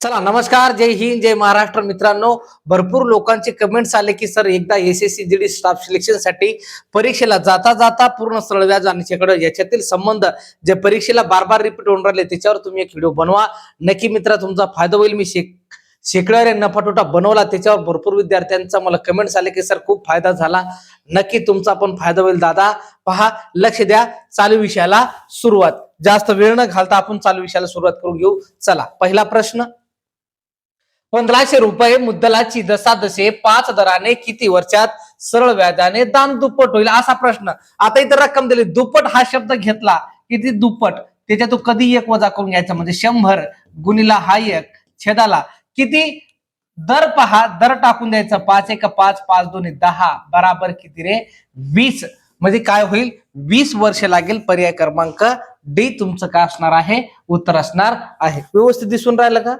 चला नमस्कार जय हिंद जय महाराष्ट्र. मित्रांनो भरपूर लोकांचे कमेंट्स आले की सर एकदा S S C G D staff सिलेक्शनसाठी परीक्षेला जाता जाता पूर्ण सरळ व्याज आणि याच्यातील संबंध जे परीक्षेला बार बार रिपीट होऊन राहिले त्याच्यावर तुम्ही एक व्हिडिओ बनवा. नक्की मित्र तुमचा फायदा होईल. मी शेक शेकड्यावर नफाटोटा बनवला त्याच्यावर भरपूर विद्यार्थ्यांचा मला कमेंट्स आले की सर खूप फायदा झाला. नक्की तुमचा पण फायदा होईल दादा. पहा लक्ष द्या. चालू विषयाला सुरुवात. जास्त वेळ न घालता आपण चालू विषयाला सुरुवात करून घेऊ. चला पहिला प्रश्न. पंधराशे रुपये मुद्दलाची दसादसे पाच दराने किती वर्षात सरळ व्याजाने दाम दुप्पट होईल असा प्रश्न. आता इथं रक्कम दिली. दुप्पट हा शब्द घेतला. किती दुप्पट? त्याच्यातून कधी एक वजा करून घ्यायचा? म्हणजे शंभर गुणीला हा एक छेदाला किती? दर पहा दर टाकून द्यायचा. पाच एक पाच पाच दोन्ही दहा. बराबर किती रे? वीस. म्हणजे काय होईल? वीस वर्ष लागेल पर्याय क्रमांक डी तुमचं काय असणार आहे? उत्तर असणार आहे. व्यवस्थित दिसून राहिलं का?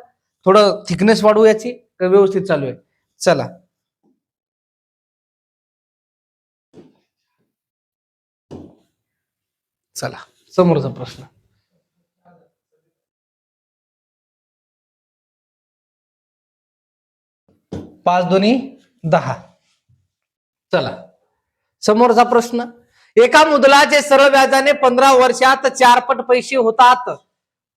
थोडं थिकनेस वाढवू याची का व्यवस्थित चालू आहे? चला. चला. समोरचा प्रश्न. पाच दोन्ही दहा. चला. समोरचा प्रश्न. एका मुदलाचे सरळ व्याजाने पंधरा वर्षात चारपट पैसे होतात.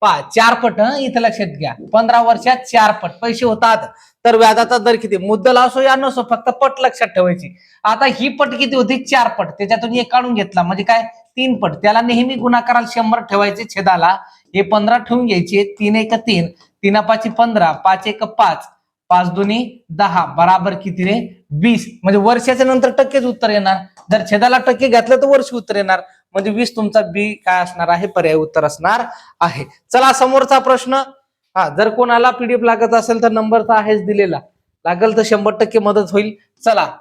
पा चार पट इथं लक्षात घ्या. पंधरा वर्षात चार पट. पैसे होतात. तर व्याजाचा दर किती? मुद्दल असो या नसो फक्त पट लक्षात ठेवायची. आता ही पट किती होती? चार पट. त्याच्यातून एक काढून घेतला. म्हणजे काय? तीन पट. त्याला नेहमी गुणाकाराला शंभर ठेवायचे छेदाला. हे पंधरा ठेवून घ्यायचे. तीन एक तीन. तीन पाच पंधरा. पाच एक पाच. पाच दोन्ही दहा. बराबर किती रे? वीस. म्हणजे वर्षाच्या नंतर टक्केच उत्तर येणार. जर छेदाला टक्के घातलं तर वर्ष उत्तर येणार. म्हणजे वीस तुमचा बी काय असणार आहे? पर्याय उत्तर असणार आहे. चला समोरचा प्रश्न. हा जर कोणाला पीडीएफ लागत असेल तर नंबर तर आहेच दिलेला. लागेल तर शंभर टक्के मदत होईल. चला.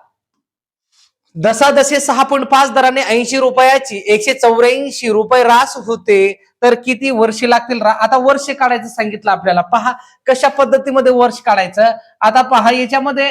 दसादशे सहा पॉईंट पाच दराने ऐंशी रुपयाची एकशे चौऱ्याऐंशी रुपये रास होते. तर किती वर्षे लागतील? रा- आता वर्ष काढायचं सांगितलं आपल्याला. पहा कशा पद्धतीमध्ये वर्ष काढायचं? आता पहा याच्यामध्ये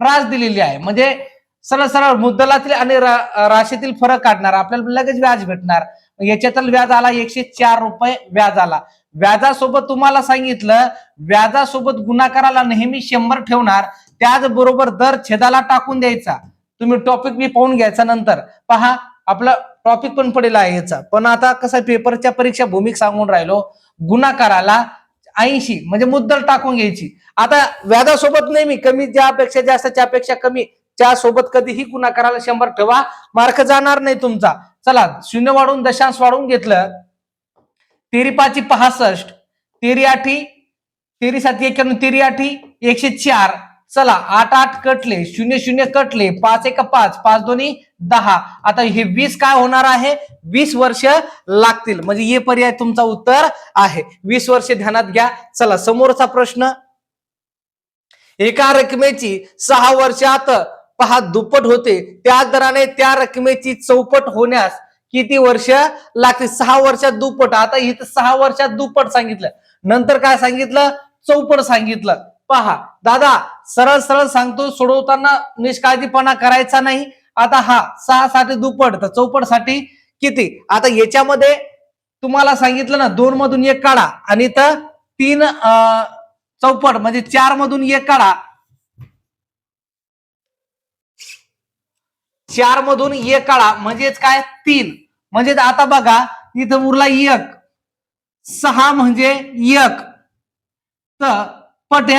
रास दिलेली आहे. म्हणजे सरळ सरळ मुद्दलातील आणि राशीतील फरक काढणार. आपल्याला लगेच व्याज भेटणार. याच्यातील व्याज आला एकशे चार रुपये व्याज आला. व्याजासोबत तुम्हाला सांगितलं व्याजासोबत गुणाकाराला नेहमी शंभर ठेवणार. त्याचबरोबर दर छेदाला टाकून द्यायचा. तुम्ही टॉपिक मी पाहून घ्यायचा नंतर. पहा आपला टॉपिक पण पडेल आहे याचा. पण आता कसं आहे, पेपरच्या परीक्षा भूमिक सांगून राहिलो. गुणाकाराला ऐंशी म्हणजे मुद्दल टाकून घ्यायची. आता व्याजासोबत नेहमी कमी ज्यापेक्षा जास्त त्यापेक्षा कमी. त्या सोबत कधीही गुणाकाराला शंभर ठेवा. मार्क जाणार नाही तुमचा. चला शून्य वाढून दशांश वाढून घेतलं. तेरी पाची पासष्ट तेरी आठी तेरी साती एक्क्याण्णव तेरी आठी एकशे चार. चला आठ आठ कटले शून्य शून्य कटले पाच एक पाच पाच दोन्ही दहा. आता हे वीस काय होणार आहे? वीस वर्ष लागतील. म्हणजे हे पर्याय तुमचा उत्तर आहे. वीस वर्ष ध्यानात घ्या. चला समोरचा प्रश्न. एका रकमेची सहा वर्षात पहा दुप्पट होते. त्या दराने त्या रकमेची चौपट होण्यास किती वर्ष लागते सहा वर्षात दुप्पट. आता इथं सहा वर्षात दुप्पट सांगितलं. नंतर काय सांगितलं? चौपट सांगितलं. पहा दादा सरळ सरळ सांगतो सोडवताना निष्काळजीपणा करायचा नाही. आता हा सहा साठी दुप्पट. तर चौपटसाठी किती? आता याच्यामध्ये तुम्हाला सांगितलं ना दोन मधून एक काढा. आणि तर तीन चौपट म्हणजे चार मधून एक काढा. चार मधून एक काढा. म्हणजेच काय? तीन. म्हणजे आता बघा इथं उरला एक. सहा म्हणजे एक. त पट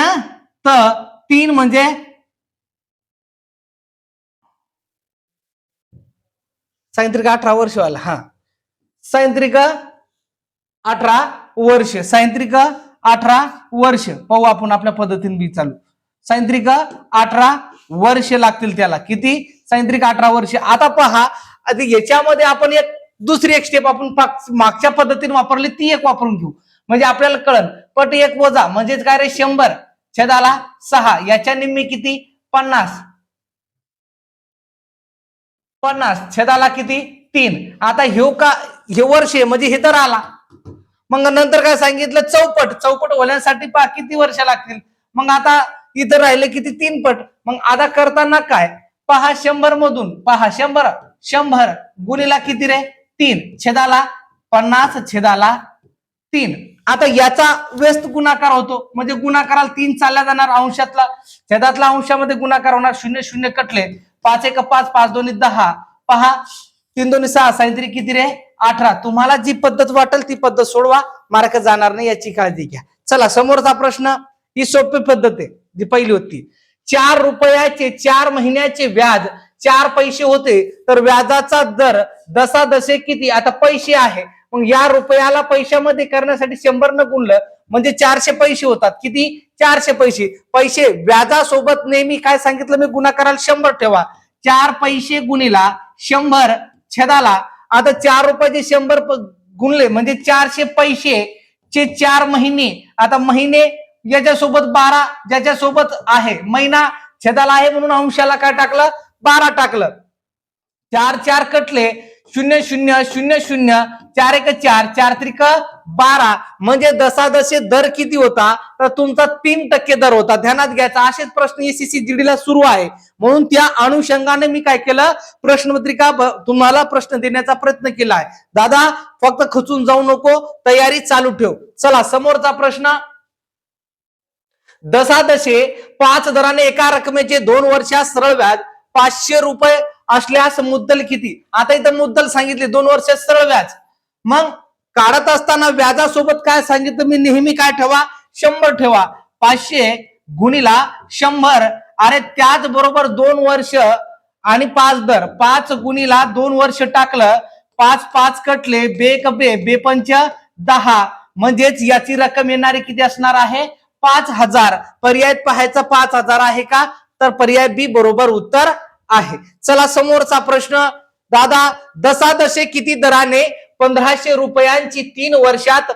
त तीन म्हणजे सायंत्रिक अठरा वर्ष आला हा. सायंत्रिक अठरा वर्ष. सायंत्रिक अठरा वर्ष. पाहू आपण आपल्या पद्धतीने बी चालू. सायंत्रिक अठरा वर्ष लागतील त्याला. किती? सायंत्रिक अठरा वर्ष. आता पहा याच्यामध्ये आपण एक दुसरी एक स्टेप आपण मागच्या पद्धतीने वापरली ती एक वापरून घेऊ. म्हणजे आपल्याला कळन पट एक वजा म्हणजेच काय रे? शंभर. छेदाला सहा. याच्या निम्मी किती? पन्नास. पन्नास. छेदाला किती? तीन. आता ह्यो का हे वर्ष आहे, म्हणजे हे तर आला. मग नंतर काय सांगितलं? चौपट. चौपट होण्यासाठी पहा किती वर्ष लागतील? मग आता इथं राहिले किती? तीन पट. मग आता करताना काय? पहा शंभर मधून पहा शंभर शंभर गुणीला किती रे? तीन. छेदाला पन्नास छेदाला तीन. आता याचा व्यस्त गुणाकार होतो. म्हणजे गुणाकाराला तीन चालला जाणार अंशातला. छेदातला अंशामध्ये गुणाकार होणार शून्य शून्य कटले. पाच एक पाच पाच दोन्ही दहा. पहा तीन दोन्ही सहा. सायंत्री किती रे? अठरा. तुम्हाला जी पद्धत वाटेल ती पद्धत सोडवा. मार्क जाणार नाही याची काळजी घ्या. चला समोरचा प्रश्न. ही सोपी पद्धत आहे जी पहिली होती. चार रुपयाचे चार महिन्याचे व्याज चार पैसे होते तर व्याजाचा दर दसा दसे किती? आता पैसे आहे. मग या रुपयाला पैशामध्ये करण्यासाठी शंभर न गुणलं म्हणजे चारशे पैसे होतात. किती? चारशे पैसे. पैसे व्याजासोबत नेहमी काय सांगितलं मी? गुणाकाराला शंभर ठेवा. चार पैसे गुणिला शंभर छेदाला. आता चार रुपयाचे शंभर गुणले म्हणजे चारशे पैसे चे चार महिने. आता महिने याच्यासोबत बारा ज्याच्यासोबत आहे महिना छेदाला आहे म्हणून अंशाला काय टाकलं? बारा टाकलं. चार चार कटले. शून्य शून्य शून्य शून्य. चार एक चार. चार त्रिक बारा. म्हणजे दसादशे दर किती होता? तर तुमचा तीन टक्के दर होता. ध्यानात घ्यायचा. असेच प्रश्न एसीसी जीडीला सुरू आहे. म्हणून त्या अनुषंगाने मी काय केलं? प्रश्नपत्रिका तुम्हाला प्रश्न देण्याचा प्रयत्न केला आहे. दादा फक्त खचून जाऊ नको. तयारी चालू ठेव. चला समोरचा प्रश्न. दशादशे पाच दराने एका रकमेचे दोन वर्षात सरळ व्याज पाचशे रुपये असल्यास मुद्दल किती? आता इथं मुद्दल सांगितले दोन वर्षात सरळ व्याज. मग काढत असताना व्याजासोबत काय सांगितलं? मी नेहमी काय ठेवा? शंभर ठेवा. पाचशे गुणिला शंभर. अरे त्याच बरोबर दोन वर्ष आणि पाच दर. पाच गुणिला दोन वर्ष टाकलं पाच पाच कटले बे कपे बे दहा. म्हणजेच याची रक्कम येणारी किती असणार आहे? पाच हजार. पर्याय पाहायचा पाच हजार आहे का? तर पर्याय बी बरोबर उत्तर आहे. चला समोरचा प्रश्न. दादा दशादशे किती दराने पंधराशे रुपयांची तीन वर्षात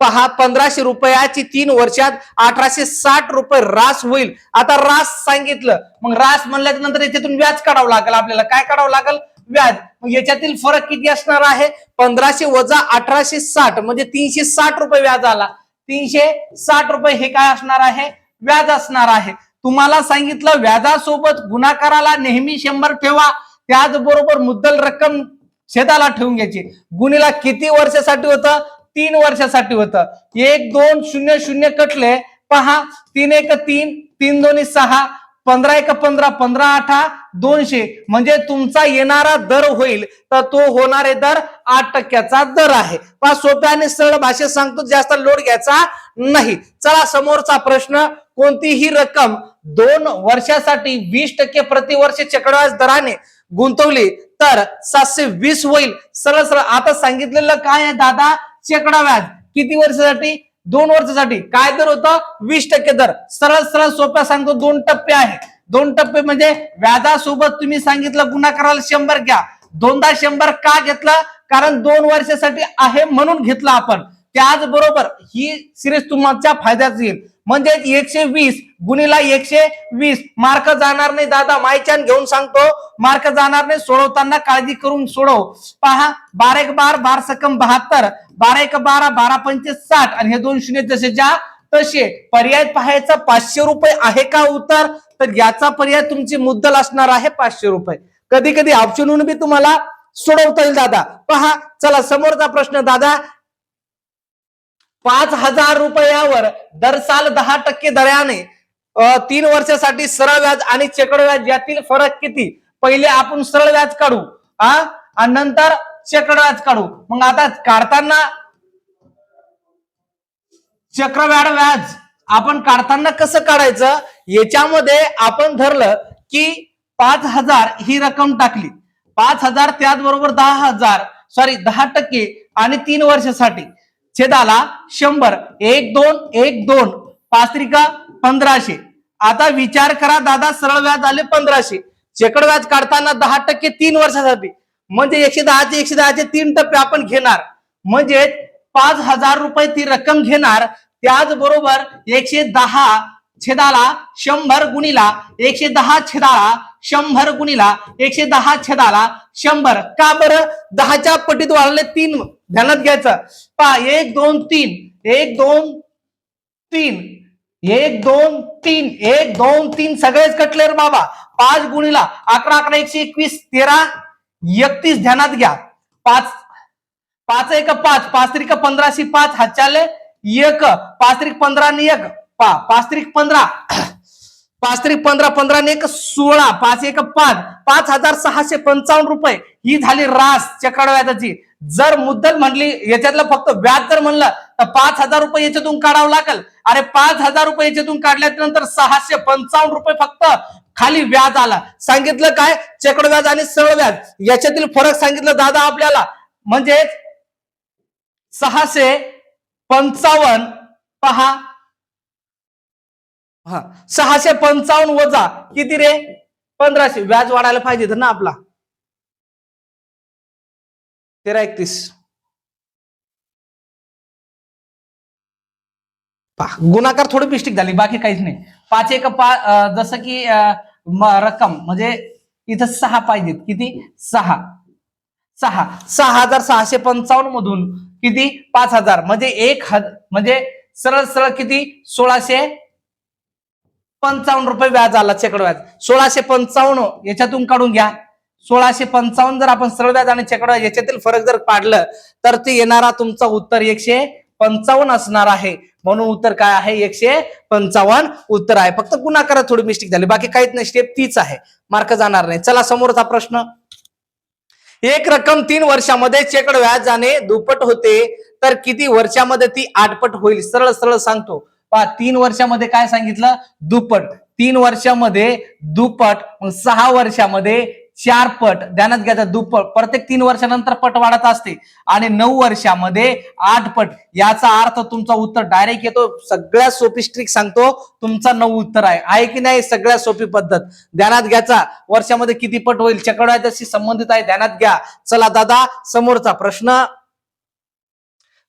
पहा पंधराशे रुपयाची तीन वर्षात अठराशे साठ रुपये रास होईल. आता रास सांगितलं. मग रास म्हणल्याच्या नंतर याच्यातून व्याज काढावं लागेल आपल्याला. काय काढावं लागेल? व्याज. मग याच्यातील फरक किती असणार आहे? पंधराशे वजा अठराशे साठ म्हणजे तीनशे साठ रुपये व्याज आला. तीनशे साठ रुपये हे काय असणार आहे? व्याज असणार आहे. तुम्हाला सांगितलं व्याजासोबत गुणाकाराला नेहमी शंभर ठेवा. त्याचबरोबर मुद्दल रक्कम शेताला ठेवून घ्यायची. गुणीला किती वर्षासाठी होतं? तीन वर्षासाठी होतं. एक दोन शून्य शून्य कटले पहा तीन एक तीन तीन दोन्ही सहा पंधरा एक पंधरा पंधरा आठा दोनशे. म्हणजे तुमचा येणारा दर होईल. तर तो होणारे दर आठ टक्क्याचा दर आहे. पहा सोप्या आणि सरळ भाषेत सांगतो जास्त लोड घ्यायचा नाही. चला समोरचा प्रश्न कोणतीही रक्कम दोन वर्षासाठी वीस टक्के प्रतिवर्ष चक्रवाढ दराने गुंतवली तर सातशे वीस होईल. सरळ सरळ. आता सांगितलेलं काय आहे दादा? चेकडा व्याज किती वर्षासाठी? दोन वर्षासाठी. काय दर होतं? वीस टक्के दर. सरळ सरळ सोप्या सांगतो दोन टप्पे आहे. दोन टप्पे म्हणजे व्याजासोबत तुम्ही सांगितलं गुन्हा शंभर घ्या. दोनदा शंभर का घेतलं? कारण दोन वर्षासाठी आहे म्हणून घेतलं आपण. त्याचबरोबर ही सिरीज तुमच्या फायद्यात येईल. म्हणजे एकशे वीस गुणीला एकशे वीस. मार्क जाणार नाही दादा मायच्यान घेऊन सांगतो. मार्क जाणार नाही सोडवताना काळजी करून सोडव. पहा बारा एक बार बार सकम बहात्तर बारा एक बारा बारा पंचे साठ आणि हे दोन शून्य जसे ज्या तसे. पर्याय पाहायचा पाचशे रुपये आहे का उत्तर? तर याचा पर्याय तुमची मुद्दल असणार आहे पाचशे रुपये. कधी कधी ऑप्शन बी तुम्हाला सोडवता येईल दादा. पहा चला समोरचा प्रश्न दादा. पाच हजार रुपयावर दर साल दहा टक्के दराने तीन वर्षासाठी सरळ व्याज आणि चक्र व्याज यातील फरक किती? पहिले आपण सरळ व्याज काढू हा? आणि नंतर चक्र व्याज काढू. मग आता काढताना चक्रव्याड व्याज आपण काढताना कसं काढायचं? याच्यामध्ये आपण धरलं की पाच हजार ही रक्कम टाकली. पाच हजार त्याचबरोबर दहा हजार सॉरी दहा टक्के आणि तीन वर्षासाठी. छेदाला शंभर. एक दोन एक दोन. पाच त्रिका पंधराशे. आता विचार करा दादा सरळ व्याज आले पंधराशे. शेकड व्याज काढताना दहा टक्के तीन वर्षासाठी. म्हणजे एकशे दहाचे एकशे दहाचे तीन टप्पे आपण घेणार. म्हणजे पाच हजार रुपये ती रक्कम घेणार. त्याचबरोबर एकशे दहा छेदाला शंभर गुणीला एकशे दहा छेदाला शंभर गुणीला एकशे दहा छेदाला शंभर. का बरं? दहाच्या पटीत वाढले तीन. ध्यानात घ्यायचं. पा एक दोन तीन. एक दोन तीन. एक दोन तीन. एक दोन तीन. सगळेच कटले रे बाबा. पाच गुणीला अकरा अकरा एकशे एकवीस तेरा. एकतीस ध्यानात घ्या. पाच पाच एक पाच. पाच त्रिक पंधराशे पाच. हातच्याले एक. पाच त्रिक पंधरा आणि एक. पा पाच त्रिक पंधरा. पाच त्रिक पंधरा पंधरा एक सोळा पाच एक पाच पाच हजार सहाशे पंचावन्न रुपये. ही झाली रास चक्र व्याजाची. जर मुद्दल म्हणली याच्यातलं फक्त व्याज जर म्हणलं तर पाच हजार रुपये याच्यातून काढावं लागेल. अरे पाच हजार रुपये याच्यातून काढल्यानंतर सहाशे पंचावन्न रुपये फक्त खाली व्याज आला. सांगितलं काय? चक्र व्याज आणि सरळ व्याज. याच्यातील फरक सांगितलं दादा आपल्याला. म्हणजे सहाशे पंचावन्न पहा हा सहाशे पंचावन्न वजा किती रे? पंधराशे. व्याज वाढायला पाहिजे तर ना आपला. तेरा एकतीस. गुणाकार थोडी मिस्टेक झाली बाकी काहीच नाही. पाच एक पा जसं की रक्कम म्हणजे इथं सहा पाहिजेत. किती? सहा. सहा. सहा हजार सहाशे पंचावन्न मधून किती? पाच हजार. म्हणजे एक हजार म्हणजे सरळ सरळ किती? सोळाशे पंचावन्न रुपये व्याज आला चेकड व्याज. सोळाशे पंचावन्न याच्यातून काढून घ्या. सोळाशे पंचावन्न जर आपण सरळ व्याज आणि चेकड व्याज याच्यातील फरक जर पाडलं तर ते येणारा तुमचा उत्तर एकशे पंचावन्न असणार आहे. म्हणून उत्तर काय आहे? एकशे पंचावन्न उत्तर आहे. फक्त गुणाकारात थोडी मिस्टेक झाली. बाकी काहीच नाही. स्टेप तीच आहे. मार्क जाणार नाही. चला समोरचा प्रश्न. एक रक्कम तीन वर्षामध्ये चेकड व्याजाने दुप्पट होते तर किती वर्षामध्ये ती आठपट होईल? सरळ सरळ सांगतो. पहा तीन वर्षामध्ये काय सांगितलं? दुप्पट. तीन वर्षामध्ये दुप्पट मग सहा वर्षामध्ये चार पट ध्यानात घ्यायचं दुप्पट. प्रत्येक तीन वर्षानंतर पट वाढत असते. आणि नऊ वर्षामध्ये आठ पट याचा अर्थ तुमचा उत्तर डायरेक्ट येतो. सगळ्यात सोपी स्ट्रिक सांगतो. तुमचा नऊ उत्तर आहे. आहे की नाही? सगळ्यात सोपी पद्धत. ध्यानात घ्यायचा. वर्षामध्ये किती पट होईल? चकडवायच्याशी संबंधित आहे. ध्यानात घ्या. चला दादा समोरचा प्रश्न.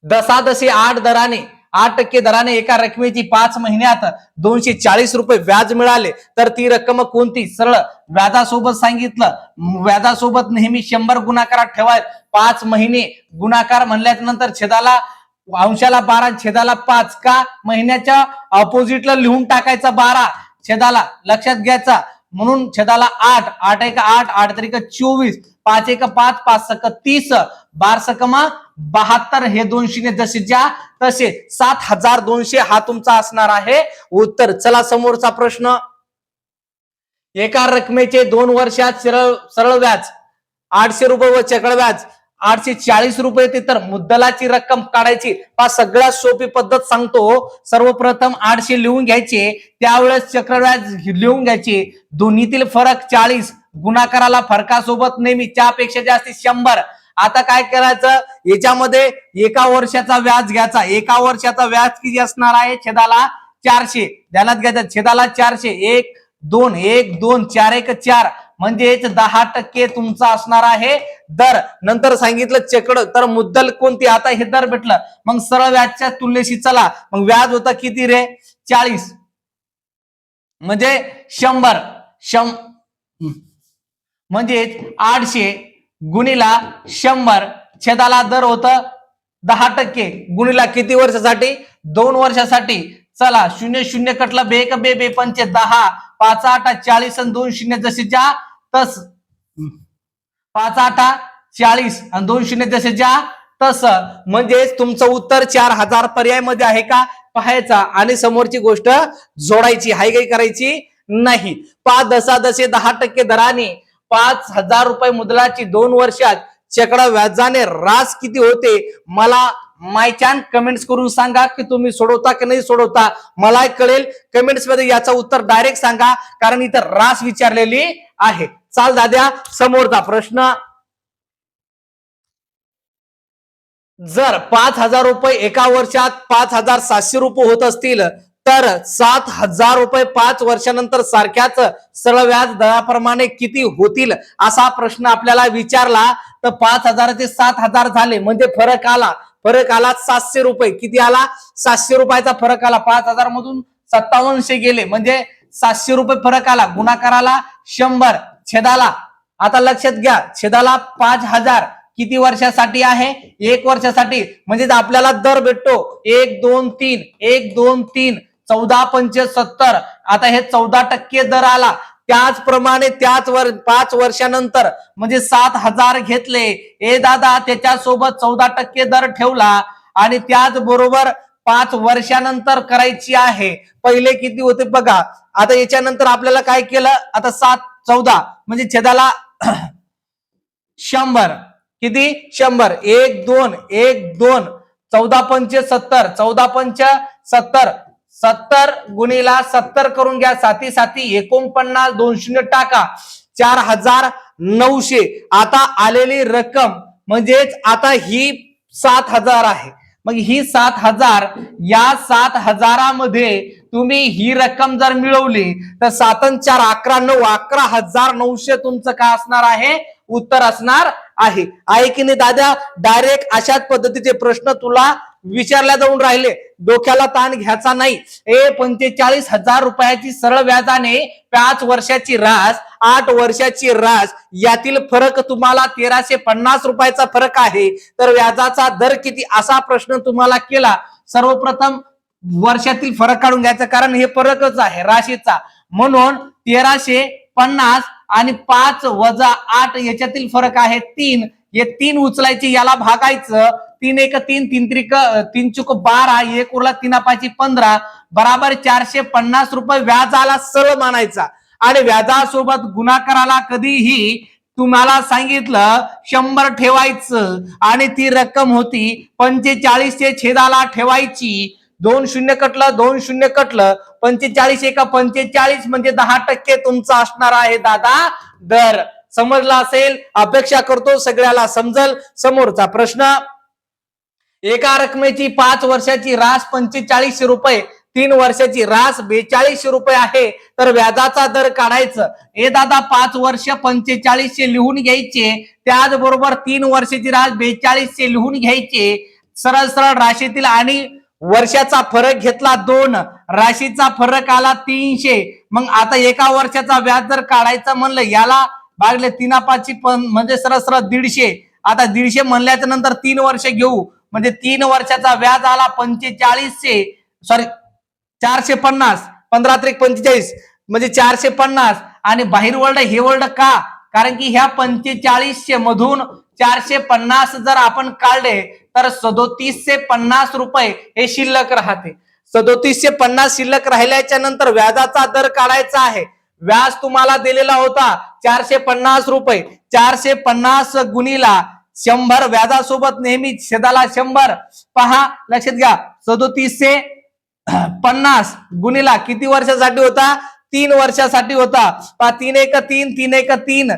दसादशी आठ दराने आठ टक्के दराने एका रकमेची पाच महिन्यात दोनशे चाळीस रुपये व्याज मिळाले. तर ती रक्कम कोणती? सरळ व्याजासोबत सांगितलं. व्याजासोबत नेहमी शंभर गुणाकारात ठेवाय पाच महिने गुणाकार म्हणल्याच्या नंतर छेदाला अंशाला बारा छेदाला पाच का? महिन्याच्या ऑपोजिटला लिहून टाकायचा बारा. छेदाला लक्षात घ्यायचा. म्हणून छेदाला आठ आठ एक आठ आठ तरी चोवीस पाच एक पाच पाच सक तीस बार सकमा बहात्तर हे दोनशेने जसे ज्या तसे सात हजार दोनशे हा तुमचा असणार आहे. उत्तर चला समोरचा प्रश्न. एका रकमेचे दोन वर्षात सरळ सरळ व्याज आठशे रुपये व चकळ व्याज. आठशे चाळीस रुपये येते तर मुद्दलाची रक्कम काढायची. हा सगळ्यात सोपी पद्धत सांगतो. सर्वप्रथम आठशे लिहून घ्यायचे. त्यावेळेस चक्रव्याज लिहून घ्यायचे. दोन्हीतील फरक चाळीस. गुणाकाराला फरकासोबत नेहमी. त्यापेक्षा जास्त शंभर. आता काय करायचं? याच्यामध्ये एका वर्षाचा व्याज घ्यायचा. एका वर्षाचा व्याज किती असणार आहे? छेदाला चारशे. ध्यानात घ्यायचं. छेदाला चारशे. एक दोन एक दोन चार एक चार. म्हणजेच दहा टक्के तुमचा असणार आहे. दर. नंतर सांगितलं चेकड. तर मुद्दल कोणती? आता हे दर भेटलं. मग सरळ व्याजच्या तुलनेशी चला. मग व्याज होता किती रे? चाळीस. म्हणजे शंभर. शं म्हणजेच आठशे गुणीला शंभर. छेदाला दर होत दहा टक्के. गुणीला किती वर्षासाठी? दोन वर्षासाठी. चला. शून्य शून्य कटला बे एक बे बे पंचे दहा. पाच आठ चाळीस आणि दोन शून्य जसेच्या तस. पाच आठ चाळीस आणि दोन शून्य जसेच्या तस. म्हणजेच तुमचं उत्तर चार हजार पर्यायमध्ये आहे का? पाहायचा. आणि समोरची गोष्ट जोडायची हाय काही करायची नाही. पाच दसा दसे दहा टक्के दराने पाच हजार रुपये मुदलाची दोन वर्षात चकडा व्याजाने रास किती होते? मला मायचान कमेंट्स करून सांगा की तुम्ही सोडवता की नाही सोडवता? मला कळेल. कमेंट्समध्ये याचं उत्तर डायरेक्ट सांगा कारण इथं रास विचारलेली आहे. चाल दाद्या समोरचा प्रश्न. जर पाच हजार रुपये एका वर्षात पाच हजार सातशे रुपये होत असतील तर सात हजार रुपये पाच वर्षानंतर सारख्याच सरळ व्याज दराप्रमाणे किती होतील असा प्रश्न आपल्याला विचारला तर पाच हजाराचे सात हजार झाले. म्हणजे फरक आला. फरक आला सातशे रुपये. किती आला? सातशे रुपयाचा फरक आला. पाच हजार मधून सत्तावनशे गेले. म्हणजे सातशे रुपये फरक आला. गुणाकाराला शंभर. छेदाला. आता लक्षात घ्या छेदाला पाच हजार किती वर्षासाठी आहे? एक वर्षासाठी. म्हणजे आपल्याला दर भेटतो. एक दोन तीन. एक दोन तीन. चौदा पंचे सत्तर. आता हे चौदा टक्के दर आला. त्याचप्रमाणे त्याच वर पाच वर्षानंतर म्हणजे सात हजार घेतले. ए दादा त्याच्यासोबत चौदा टक्के दर ठेवला आणि त्याचबरोबर पाच वर्षानंतर करायची आहे. पहिले किती होते बघा. आता याच्यानंतर आपल्याला काय केलं? आता सात चौदा. म्हणजे छेदाला शंभर. किती? शंभर. एक दोन. एक दोन. चौदा पंच सत्तर. चौदा पंच सत्तर. सत्तर गुणीला सत्तर करून घ्या. साती साती. एकोणपन्नास दोन शून्य टाका. चार हजार नऊशे. आता आलेली रक्कम म्हणजेच आता ही सात हजार आहे. मग ही सात हजार या सात हजारामध्ये तुम्ही ही रक्कम जर मिळवली तर सातन चार अकरा नऊ अकरा हजार नऊशे तुमचं काय असणार आहे? उत्तर असणार आहे. आहे की नाही दादा? डायरेक्ट अशाच पद्धतीचे प्रश्न तुला विचारल्या जाऊन राहिले. डोक्याला ताण घ्यायचा नाही. ए पंचेचाळीस हजार रुपयाची सरळ व्याजाने पाच वर्षाची रास आठ वर्षाची रास यातील फरक तुम्हाला तेराशे पन्नास रुपयाचा फरक आहे. तर व्याजाचा दर किती? असा प्रश्न तुम्हाला केला. सर्वप्रथम वर्षातील फरक काढून घ्यायचा कारण हे फरकच आहे राशीचा. म्हणून तेराशे पन्नास आणि पाच वजा आठ याच्यातील फरक आहे तीन. हे तीन उचलायचे याला भागायचं. तीन एक तीन तीन त्रिक तीन चुक बारा एक उरला तीन पाची पंधरा बराबर चारशे पन्नास रुपये व्याजाला सरळ मानायचा. आणि व्याजासोबत गुणाकाराला कधीही तुम्हाला सांगितलं शंभर ठेवायचं आणि ती रक्कम होती पंचेचाळीसचे छेदाला ठेवायची. दोन शून्य कटलं दोन शून्य कटलं पंचेचाळीस एका पंचेचाळीस म्हणजे दहा टक्के तुमचा असणार आहे दादा दर. समजला असेल? अपेक्षा करतो सगळ्याला. समजल? समोरचा प्रश्न. एका रकमेची पाच वर्षाची रास पंचेचाळीसशे रुपये तीन वर्षाची रास बेचाळीसशे रुपये आहे. तर व्याजाचा दर काढायचं. हे दादा पाच वर्ष पंचेचाळीसशे लिहून घ्यायचे. त्याचबरोबर तीन वर्षाची रास बेचाळीसशे लिहून घ्यायचे. सरळ सरळ राशीतील आणि वर्षाचा फरक घेतला दोन. राशीचा फरक आला तीनशे. मग आता एका वर्षाचा व्याज जर काढायचा म्हणलं याला भागले तीन पाचशे पण म्हणजे सरळ सरळ दीडशे. आता दीडशे म्हणल्याच्या नंतर तीन वर्ष घेऊ. म्हणजे तीन वर्षाचा व्याज आला पंचेचाळीसशे सॉरी चारशे पन्नास पंधरा त्रिक पंचेचाळीस म्हणजे चारशे पन्नास. आणि बाहेर वर्ल्ड हे वर्ल्ड का? कारण की ह्या पंचेचाळीसशे मधून चारशे पन्नास जर आपण काढले तर सदोतीसशे पन्नास रुपये हे शिल्लक राहते. सदोतीसशे पन्नास शिल्लक राहिल्याच्या नंतर व्याजाचा दर काढायचा आहे. व्याज तुम्हाला दिलेला होता चारशे पन्नास रुपये. चारशे पन्नास गुणीला शंभर व्याजासोबत नेहमी छेदाला शंभर. पहा लक्षात घ्या. सदोतीसशे पन्नास गुणीला किती वर्षासाठी होता? तीन वर्षासाठी होता. पहा तीन एक तीन तीन एक तीन.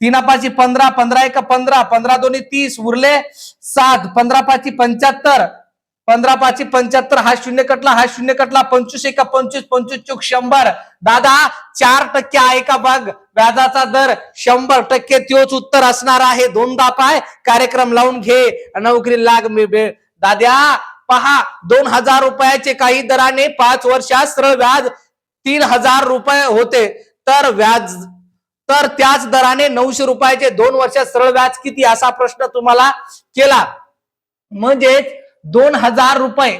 तीना पाची पंधरा पंधरा एक पंधरा पंधरा दोन्ही तीस उरले सात. पंधरा पाची पंच्याहत्तर. पंधरा पाच पंच्याहत्तर हा शून्य कटला हा शून्य कटला पंचवीस एका पंचवीस पंचवीस चूक शंभर. दादा चार टक्के आहे का बघ व्याजाचा दर शंभर टक्के तोच उत्तर असणार आहे. दोनदा पाय कार्यक्रम लावून घे. नोकरी लाग मी बे- दाद्या पहा दोन हजार रुपयाचे काही दराने पाच वर्षात सरळ व्याज तीन हजार रुपये होते. तर व्याज तर त्याच दराने नऊशे रुपयाचे दोन वर्षात सरळ व्याज किती? असा प्रश्न तुम्हाला केला. म्हणजेच दोन हजार रुपये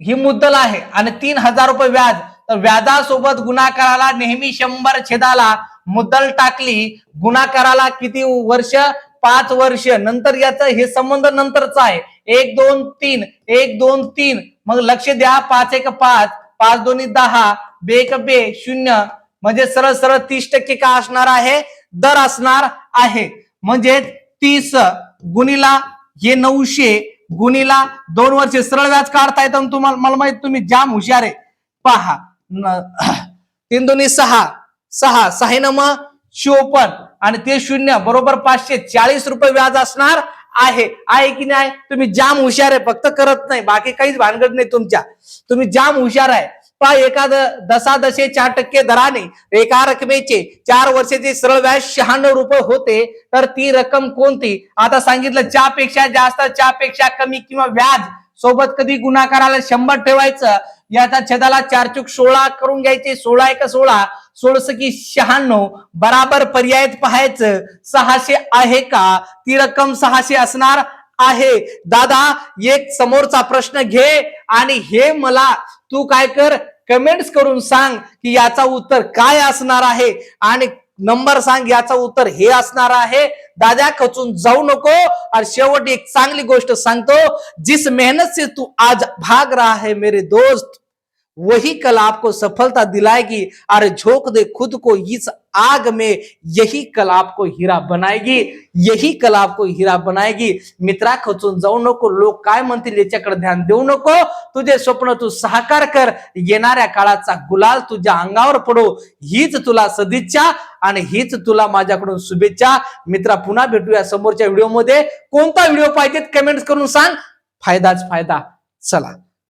ही मुद्दल आहे आणि तीन हजार रुपये व्याज. तर व्याजासोबत गुणाकाराला नेहमी शंभर छेदाला मुद्दल टाकली. गुणाकाराला किती वर्ष? पाच वर्ष. नंतर याचा हे संबंध नंतरचा आहे. एक दोन तीन. एक दोन तीन. मग लक्ष द्या. पाच एक पाच. पाच दोन्ही दहा. बे एक बे शून्य. म्हणजे सरळ सरळ तीस टक्के का असणार आहे? दर असणार आहे. म्हणजे तीस गुणीला हे नऊशे गुणीला दोन वर्ष सरळ व्याज काढता येतं तुम्हाला मला माहीत तुम्ही जाम हुशार आहे. पहा. तीन दोन्ही सहा. सहा. सहा नम चोपन चोपन्न. आणि ते शून्य. बरोबर पाचशे चाळीस रुपये व्याज असणार आहे. आहे की नाही? तुम्ही जाम हुशार आहे. फक्त करत नाही. बाकी काहीच भानगड नाही तुमच्या. तुम्ही जाम हुशार आहे. पहा एका दशादशे चार टक्के दराने एका रकमेचे चार वर्षाचे सरळ व्याज शहाण्णव रुपये होते तर ती रक्कम कोणती? आता सांगितलं ज्यापेक्षा जास्त ज्यापेक्षा कमी किंवा व्याज सोबत कधी गुणाकाराला शंभर ठेवायचं याचा छेदाला चार चूक सोळा करून घ्यायचे सोळा एक सोळा सोळस की शहाण्णव बराबर पर्याय पाहायचं. सहाशे आहे का? ती रक्कम सहाशे असणार आहे. दादा एक समोरचा प्रश्न घे आणि हे मला तू काय कर? कमेंट्स करून सांग की याचा उत्तर काय असणार आहे? आणि नंबर सांग याचं उत्तर हे असणार आहे. दादा खचून जाऊ नको. और शेवट एक चांगली गोष्ट सांगतो. जिस मेहनत से तू आज भाग रहा है मेरे दोस्त वही कल आपको सफलता दिलाएगी. अरे झोंक दे खुद को इस आग में यही कल आपको हीरा बनाएगी यही कल आपको हीरा बनाएगी। मित्रा खचून जाऊ नको लोक काय म्हणतील याच्याकडे ध्यान देऊ नको? तुझे स्वप्न तू साकार कर येणाऱ्या काळाचा गुलाल तुझ्या अंगावर पडो हीच तुला सदिच्छा आणि हीच तुला माझ्याकडून शुभेच्छा। मित्रा पुन्हा भेटूया समोरच्या व्हिडिओमध्ये। कोणता व्हिडिओ पाहिजेत कमेंट करून सांग। फायदाच फायदा चला।